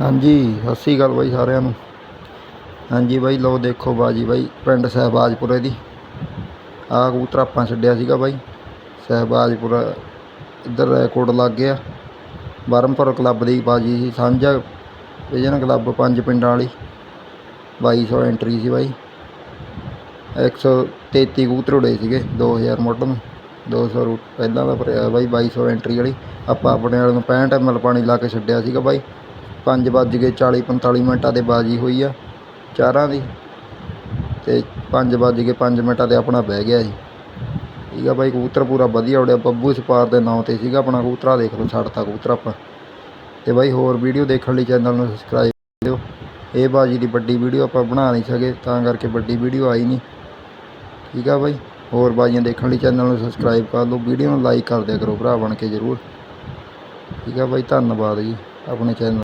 ਹਾਂਜੀ, ਸਤਿ ਸ਼੍ਰੀ ਅਕਾਲ ਬਾਈ ਸਾਰਿਆਂ ਨੂੰ। ਹਾਂਜੀ ਬਾਈ, ਲਓ ਦੇਖੋ ਬਾਜੀ ਬਾਈ, ਪਿੰਡ ਸਹਿਬਾਜਪੁਰੇ ਦੀ। ਆਹ ਕਬੂਤਰ ਆਪਾਂ ਛੱਡਿਆ ਸੀਗਾ ਬਾਈ। ਸਹਿਬਾਜਪੁਰ ਇੱਧਰ ਰੈਕੋਰਡ ਲੱਗ ਗਿਆ। ਬਰਮਪੁਰ ਕਲੱਬ ਦੀ ਬਾਜੀ ਸੀ, ਸਾਂਝਾ ਵਿਜਨ ਕਲੱਬ ਪੰਜ ਪਿੰਡਾਂ ਵਾਲੀ। 2200 ਐਂਟਰੀ ਸੀ ਬਾਈ। 133 ਕਬੂਤਰ ਉੜੇ ਸੀਗੇ 2000 ਮੁੱਢ ਨੂੰ। 200 ਰੂਟ ਪਹਿਲਾਂ ਦਾ ਭਰਿਆ ਬਾਈ 2200 ਐਂਟਰੀ ਵਾਲੀ। ਆਪਾਂ ਆਪਣੇ ਵਾਲੇ ਨੂੰ 65 ਐਮਐਲ ਪਾਣੀ ਲਾ ਕੇ ਛੱਡਿਆ ਸੀਗਾ ਬਾਈ। ਪੰਜ ਵੱਜ ਕੇ 40 45 ਮਿੰਟਾਂ ਤੇ ਬਾਜੀ ਹੋਈ ਆ, ਚਾਰਾਂ ਦੀ ਅਤੇ ਪੰਜ ਵੱਜ ਕੇ ਪੰਜ ਮਿੰਟਾਂ ਤੇ ਆਪਣਾ ਬਹਿ ਗਿਆ ਜੀ। ਠੀਕ ਆ ਬਾਈ, ਕਬੂਤਰ ਪੂਰਾ ਵਧੀਆ ਉੱਡਿਆ ਬੱਬੂ ਸਪਾਰ ਦੇ ਨਾਂ ਤੇ ਸੀਗਾ ਆਪਣਾ ਕਬੂਤਰਾ, ਦੇਖ ਲਓ ਛੱਡਤਾ ਕਬੂਤਰ ਆਪਾਂ। ਅਤੇ ਬਾਈ ਹੋਰ ਵੀਡੀਓ ਦੇਖਣ ਲਈ ਚੈਨਲ ਨੂੰ ਸਬਸਕ੍ਰਾਈਬ ਕਰ ਦਿਓ। ਇਹ ਬਾਜੀ ਦੀ ਵੱਡੀ ਵੀਡੀਓ ਆਪਾਂ ਬਣਾ ਨਹੀਂ ਸਕੇ, ਤਾਂ ਕਰਕੇ ਵੱਡੀ ਵੀਡੀਓ ਆਈ ਨਹੀਂ। ਠੀਕ ਆ ਬਾਈ, ਹੋਰ ਬਾਜੀਆਂ ਦੇਖਣ ਲਈ ਚੈਨਲ ਨੂੰ ਸਬਸਕ੍ਰਾਈਬ ਕਰ ਲਓ ਵੀਡੀਓ ਨੂੰ ਲਾਈਕ ਕਰ ਦਿਆ ਕਰੋ ਭਰਾ ਬਣ ਕੇ ਜ਼ਰੂਰ। ਠੀਕ ਆ ਬਾਈ, ਧੰਨਵਾਦ ਜੀ, ਆਪਣੇ ਚੈਨਲ